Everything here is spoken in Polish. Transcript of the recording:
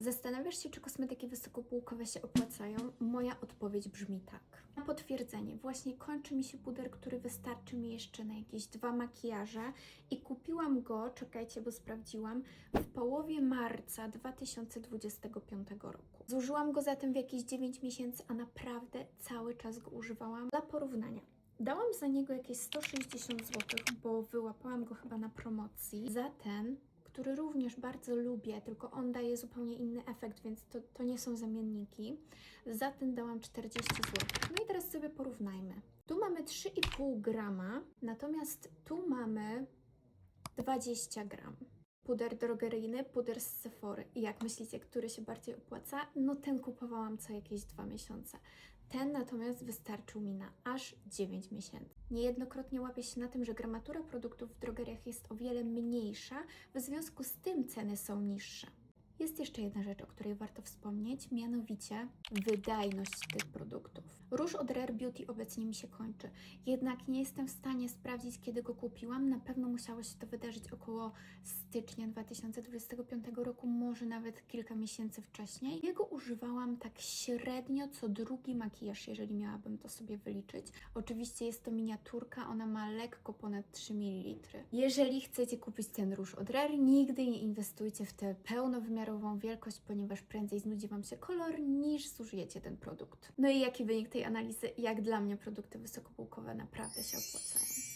Zastanawiasz się, czy kosmetyki wysokopółkowe się opłacają? Moja odpowiedź brzmi tak. Na potwierdzenie, właśnie kończy mi się puder, który wystarczy mi jeszcze na jakieś dwa makijaże i kupiłam go, czekajcie, bo sprawdziłam, w połowie marca 2025 roku. Zużyłam go zatem w jakieś 9 miesięcy, a naprawdę cały czas go używałam. Dla porównania. Dałam za niego jakieś 160 zł, bo wyłapałam go chyba na promocji. Za ten który również bardzo lubię, tylko on daje zupełnie inny efekt, więc to, to nie są zamienniki. Za ten dałam 40 zł. No i teraz sobie porównajmy. Tu mamy 3,5 grama, natomiast tu mamy 20 gram. Puder drogeryjny, puder z Sephory. I jak myślicie, który się bardziej opłaca? No ten kupowałam co jakieś dwa miesiące. Ten natomiast wystarczył mi na aż 9 miesięcy. Niejednokrotnie łapię się na tym, że gramatura produktów w drogeriach jest o wiele mniejsza, w związku z tym ceny są niższe. Jest jeszcze jedna rzecz, o której warto wspomnieć, mianowicie wydajność tych produktów. Róż od Rare Beauty obecnie mi się kończy, jednak nie jestem w stanie sprawdzić, kiedy go kupiłam. Na pewno musiało się to wydarzyć około stycznia 2025 roku, może nawet kilka miesięcy wcześniej. Jego używałam tak średnio co drugi makijaż, jeżeli miałabym to sobie wyliczyć. Oczywiście jest to miniaturka, ona ma lekko ponad 3 ml. Jeżeli chcecie kupić ten róż od Rare, nigdy nie inwestujcie w tę pełnowymiarową wielkość, ponieważ prędzej znudzi Wam się kolor, niż zużyjecie ten produkt. No i jaki wynik tej analizy? Jak dla mnie produkty wysokopółkowe naprawdę się opłacają.